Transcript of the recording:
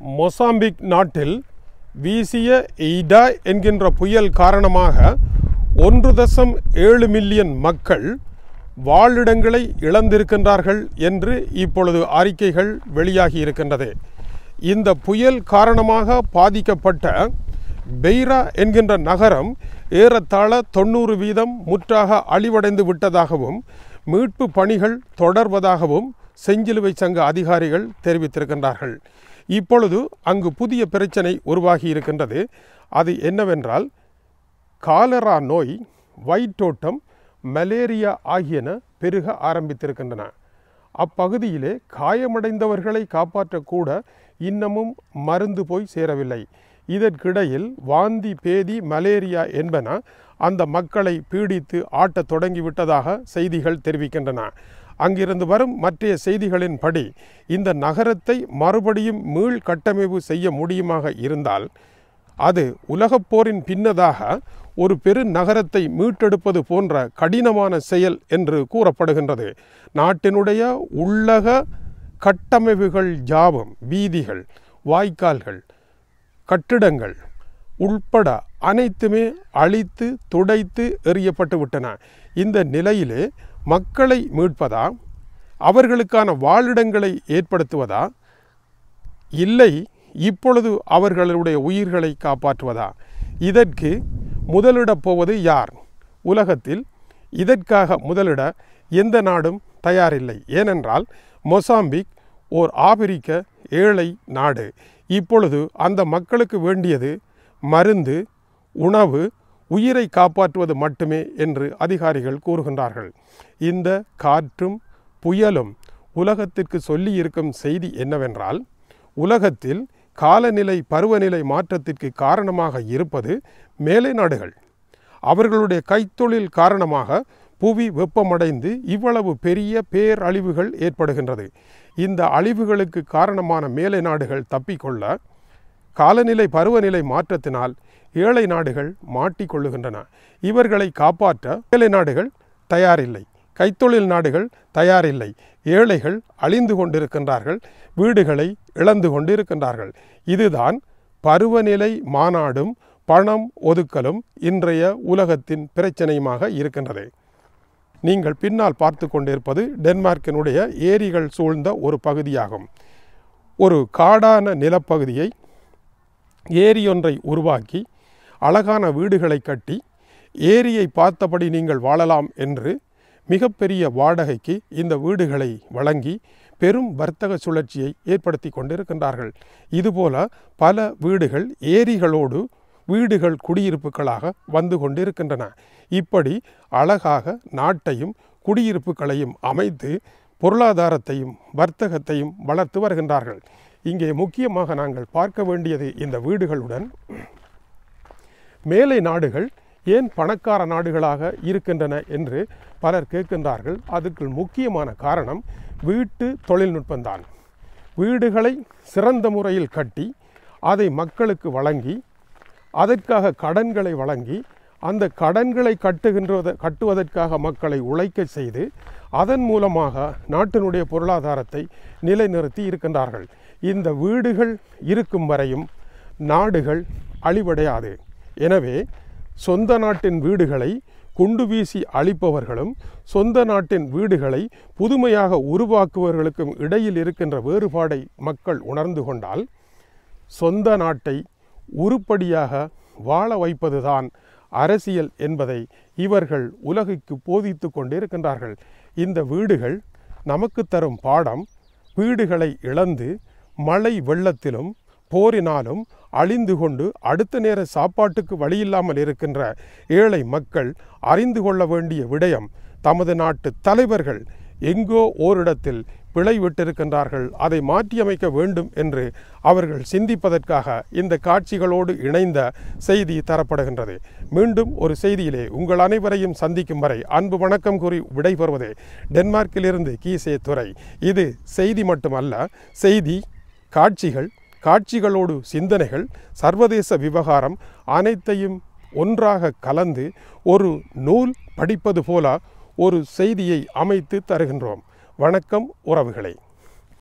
Mozambique நாட்டில் வீசிய ஈடா என்கின்ற புயல் காரணமாக ஒன்று தசம் ஏழு மில்லியன் மக்கள் வாழிடங்களை இழந்திருக்கின்றார்கள் என்று இப்பொழுது அறிக்கைகள் வெளியாகி இருக்கின்றது. இந்த புயல் காரணமாக பாதிக்கப்பட்ட பெய்ரா என்கின்ற நகரம் ஏறத்தாழ தொண்ணூறு வீதம் முற்றாக அழிவடைந்து விட்டதாகவும் மீட்பு பணிகள் தொடர்வதாகவும் செஞ்சிலுவை சங்க அதிகாரிகள் தெரிவித்திருக்கின்றார்கள். இப்பொழுது அங்கு புதிய பிரச்சனை உருவாகி இருக்கின்றது. அது என்னவென்றால் காலரா நோய் வயிற்றோட்டம் மலேரியா ஆகியன பெருக ஆரம்பித்திருக்கின்றன. அப்பகுதியிலே காயமடைந்தவர்களை காப்பாற்றக்கூட இன்னமும் மருந்து போய் சேரவில்லை. இதற்கிடையில் வாந்தி பேதி மலேரியா என்பன அந்த மக்களை பீடித்து ஆட்டத் தொடங்கிவிட்டதாக செய்திகள் தெரிவிக்கின்றன. அங்கிருந்து வரும் மற்றைய செய்திகளின்படி இந்த நகரத்தை மறுபடியும் மீள் கட்டமைப்பு செய்ய முடியுமாக இருந்தால் அது உலகப் போரின் பின்னதாக ஒரு பெரு நகரத்தை மீட்டெடுப்பது போன்ற கடினமான செயல் என்று கூறப்படுகின்றது. நாட்டினுடைய உள்ளக கட்டமைப்புகள் யாவும் வீதிகள் வாய்க்கால்கள் கட்டிடங்கள் உள்பட அனைத்துமே அழித்து துடைத்து எறியப்பட்டு விட்டன. இந்த நிலையிலே மக்களை மீட்பதா? அவர்களுக்கான வாழிடங்களை ஏற்படுத்துவதா? இல்லை இப்பொழுது அவர்களுடைய உயிர்களை காப்பாற்றுவதா? இதற்கு முதலிடப் போவது யார்? உலகத்தில் இதற்காக முதலிட எந்த நாடும் தயாரில்லை. ஏனென்றால் மொசாம்பிக் ஓர் ஆபிரிக்க ஏழை நாடு. இப்பொழுது அந்த மக்களுக்கு வேண்டியது மருந்து உணவு உயிரை காப்பாற்றுவது மட்டுமே என்று அதிகாரிகள் கூறுகின்றார்கள். இந்த காற்றும் புயலும் உலகத்திற்கு சொல்லி இருக்கும் செய்தி என்னவென்றால் உலகத்தில் காலநிலை பருவநிலை மாற்றத்திற்கு காரணமாக இருப்பது மேலை நாடுகள். அவர்களுடைய கைத்தொழில் காரணமாக புவி வெப்பமடைந்து இவ்வளவு பெரிய பேரழிவுகள் ஏற்படுகின்றது. இந்த அழிவுகளுக்கு காரணமான மேலை நாடுகள் தப்பிக்கொள்ள காலநிலை பருவநிலை மாற்றத்தினால் ஏழை நாடுகள் மாட்டிக்கொள்ளுகின்றன. இவர்களை காப்பாற்ற ஏழை நாடுகள் தயாரில்லை. கைத்தொழில் நாடுகள் தயாரில்லை. ஏழைகள் அழிந்து கொண்டிருக்கின்றார்கள். வீடுகளை இழந்து கொண்டிருக்கின்றார்கள். இதுதான் பருவநிலை மாநாடும் பணம் ஒதுக்கலும் இன்றைய உலகத்தின் பிரச்சனையுமாக இருக்கின்றது. நீங்கள் பின்னால் பார்த்து கொண்டிருப்பது டென்மார்க்கினுடைய ஏரிகள் சூழ்ந்த ஒரு பகுதியாகும். ஒரு காடான நிலப்பகுதியை ஏரியொன்றை உருவாக்கி அழகான வீடுகளை கட்டி ஏரியை பார்த்தபடி நீங்கள் வாழலாம் என்று மிகப்பெரிய வாடகைக்கு இந்த வீடுகளை வழங்கி பெரும் வர்த்தக சுழற்சியை ஏற்படுத்தி கொண்டிருக்கின்றார்கள். இதுபோல பல வீடுகள் ஏரிகளோடு வீடுகள் குடியிருப்புகளாக வந்து கொண்டிருக்கின்றன. இப்படி அழகாக நாட்டையும் குடியிருப்புகளையும் அமைத்து பொருளாதாரத்தையும் வர்த்தகத்தையும் வளர்த்து வருகின்றார்கள். இங்கே முக்கியமாக நாங்கள் பார்க்க வேண்டியது இந்த வீடுகளுடன் மேலை நாடுகள் ஏன் பணக்கார நாடுகளாக இருக்கின்றன என்று பலர் கேட்கின்றார்கள். அதுக்கு முக்கியமான காரணம் வீட்டு தொழில்நுட்பம்தான். வீடுகளை சிறந்த முறையில் கட்டி அதை மக்களுக்கு வழங்கி அதற்காக கடன்களை வழங்கி அந்த கடன்களை கட்டுகின்றத கட்டுவதற்காக மக்களை உழைக்க செய்து அதன் மூலமாக நாட்டினுடைய பொருளாதாரத்தை நிலைநிறுத்தி இருக்கின்றார்கள். இந்த வீடுகள் இருக்கும் வரையும் நாடுகள் அழிவடையாது. எனவே சொந்த நாட்டின் வீடுகளை குண்டு வீசி அழிப்பவர்களும் சொந்த நாட்டின் வீடுகளை புதுமையாக உருவாக்குவர்களுக்கும் இடையில் இருக்கின்ற வேறுபாடை மக்கள் உணர்ந்து கொண்டால் சொந்த நாட்டை உருப்படியாக வாழ வைப்பதுதான் அரசியல் என்பதை இவர்கள் உலகுக்கு போதித்து கொண்டிருக்கின்றார்கள். இந்த வீடுகள் நமக்கு தரும் பாடம் வீடுகளை இழந்து மழை வெள்ளத்திலும் போரினாலும் அழிந்து கொண்டு அடுத்த நேர சாப்பாட்டுக்கு வழியில்லாமல் இருக்கின்ற ஏழை மக்கள் அறிந்து கொள்ள வேண்டிய விடயம் தமது நாட்டு தலைவர்கள் எங்கோ ஓரிடத்தில் பிழை விட்டிருக்கின்றார்கள். அதை மாற்றியமைக்க வேண்டும் என்று அவர்கள் சிந்திப்பதற்காக இந்த காட்சிகளோடு இணைந்த செய்தி தரப்படுகின்றது. மீண்டும் ஒரு செய்தியிலே உங்கள் அனைவரையும் சந்திக்கும் வரை அன்பு வணக்கம் கூறி விடைபெறுவதே டென்மார்க்கிலிருந்து கீசே துறை இது செய்தி மட்டுமல்ல செய்தி காட்சிகள் காட்சிகளோடு சிந்தனைகள் சர்வதேச விவகாரம் அனைத்தையும் ஒன்றாக கலந்து ஒரு நூல் படிப்பது போல ஒரு செய்தியை அமைத்து தருகின்றோம். வணக்கம் உறவுகளை.